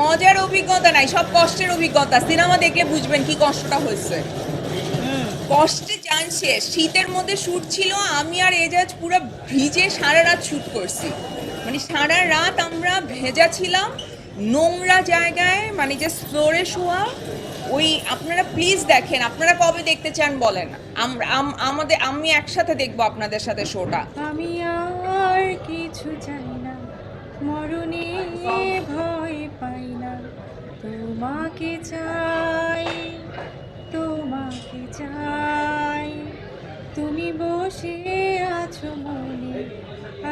মজার অভিজ্ঞতা নাই, সব কষ্টের অভিজ্ঞতা। সিনেমা দেখলে বুঝবেন কি কষ্টটা হয়েছে। কষ্টে চান শেষ। শীতের মধ্যে শ্যুট ছিল, আমি আর এজাজ পুরো ভিজে সারা রাত শ্যুট করছি। মানে সারা রাত আমরা ভেজা ছিলাম, নোংরা জায়গায় মানে যে ফ্লোরে শোয়া, ওই আপনারা প্লিজ দেখেন, আপনারা কবে দেখতে চান বলেন। আমরা আম- আমাদের, আমি একসাথে দেখব আপনাদের সাথে শোটা আমি তোমাকে চাই তোমাকে চাই। তুমি বসে আছো মনে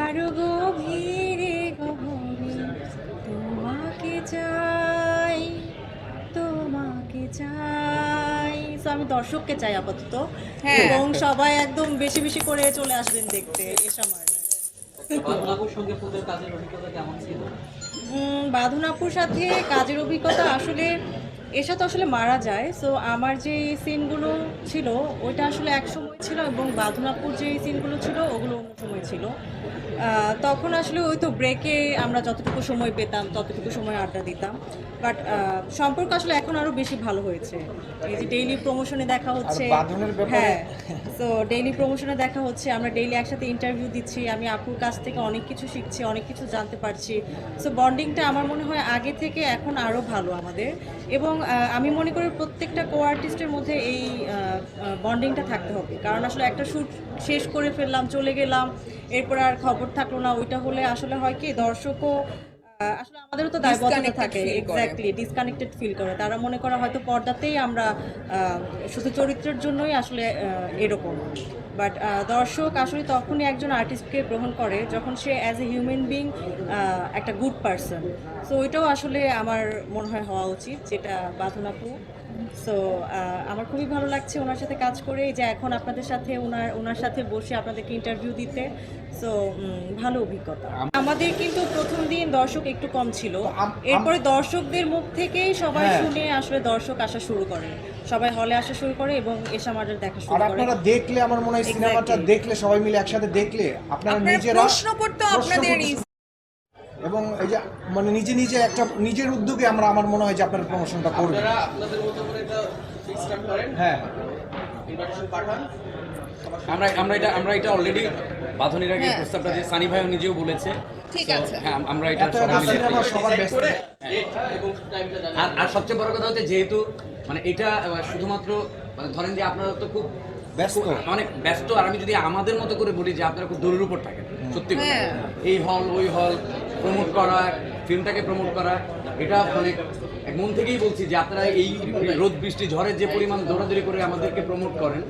আরও গভীরে গভীরে। তোমাকে চাই তোমাকে চাই। তো আমি দর্শককে চাই আপাতত। হ্যাঁ। এবং সবাই একদম বেশি বেশি করে চলে আসবেন দেখতে এ সময়। ছিল? বাঁধনাপুর সাথে কাজের অভিজ্ঞতা আসলে এর সাথে আসলে মারা যায়। সো আমার যে সিনগুলো ছিল, ওইটা আসলে এক সময় ছিল এবং বাঁধনাপুর যে সিনগুলো ছিল, ওগুলো অন্য সময় ছিল। তখন আসলে ওই তো ব্রেকে আমরা যতটুকু সময় পেতাম ততটুকু সময় আড্ডা দিতাম। বাট সম্পর্ক আসলে এখন আরও বেশি ভালো হয়েছে। এই যে ডেইলি প্রমোশনে দেখা হচ্ছে হ্যাঁ তো ডেইলি প্রমোশনে দেখা হচ্ছে আমরা ডেইলি একসাথে ইন্টারভিউ দিচ্ছি আমি আপুর কাছ থেকে অনেক কিছু শিখছি অনেক কিছু জানতে পারছি। সো বন্ডিংটা আমার মনে হয় আগে থেকে এখন আরও ভালো আমাদের। এবং আমি মনে করি প্রত্যেকটা কো আর্টিস্টের মধ্যে এই বন্ডিংটা থাকতে হবে। কারণ আসলে একটা শ্যুট শেষ করে ফেললাম চলে গেলাম এরপর আর খবর থাকল না। ওইটা হলে আসলে হয় কি দর্শকও আসলে আমাদেরও তো দায়বদ্ধতা থাকে। এক্স্যাক্টলি ডিসকানেক্টেড ফিল করে। তারা মনে করা হয়তো পর্দাতেই আমরা শুধু চরিত্রের জন্যই আসলে এরকম। বাট দর্শক আসলে তখনই একজন আর্টিস্টকে গ্রহণ করে যখন সে অ্যাজ এ হিউম্যান বিং একটা গুড পারসন সো ওইটাও আসলে আমার মনে হয় হওয়া উচিত যেটা বাঁধন আপু সো আমার খুবই ভালো লাগছে ওনার সাথে কাজ করে। যে এখন আপনাদের সাথে ওনার ওনার সাথে বসে আপনাদেরকে ইন্টারভিউ দিতে। সো ভালো অভিজ্ঞতা। আমাদের কিন্তু প্রথম দিন দর্শক একটু কম ছিল। এরপরে দর্শকদের মুখ থেকেই সবাই হ্যাঁ। শুনে আসলে দর্শক আসা শুরু করে। সবাই হলে আসা শুরু করে এবং এসা মার্ডার দেখা শুরু করে। আপনারা দেখলে আমার মনে হয় সিনেমাটা দেখলে সবাই মিলে একসাথে দেখলে আপনারা নিজেরা প্রশ্ন প্রশ্ন আপনাদের করতে- এবং এই যে মানে নিজে নিজে একটা নিজের উদ্যোগে আমরা আমার মনে হয় যে আপনারা প্রমোশনটা করবেন। আপনাদের মতো করে এটা ফিক্স করেন। হ্যাঁ। ইনভাইটেশন পাঠান। আমরা আমরা এটা আমরা এটা অলরেডি বাঁধনের আগে হ্যাঁ। প্রস্তাবটা যে সানি ভাইও নিজেও বলেছে। ঠিক আছে। হ্যাঁ আমরা এটা সবার ব্যস্ত। জানান। আর আর সবচেয়ে বড় কথা হচ্ছে যেহেতু মানে এটা শুধুমাত্র মানে ধরেন যে আপনারা তো খুব ব্যস্ত। অনেক ব্যস্ত আর আমি যদি আমাদের মতো করে বলি যে আপনারা খুব দূরের উপর থাকেন সত্যি হ্যাঁ। এই হল ওই হল প্রমোট করা ফিল্মটাকে প্রমোট করা, এটা মানে মন থেকেই বলছি যে আপনারা এই রোদ, বৃষ্টি, ঝড়ের যে পরিমাণ দৌড়াদৌড়ি করে আমাদেরকে প্রমোট করেন,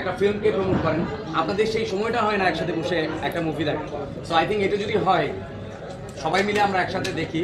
একটা ফিল্মকে প্রমোট করেন, আপনাদের সেই সময়টা হয় না একসাথে বসে একটা মুভি দেখা সো আই থিঙ্ক এটা যদি হয়, সবাই মিলে আমরা একসাথে দেখি।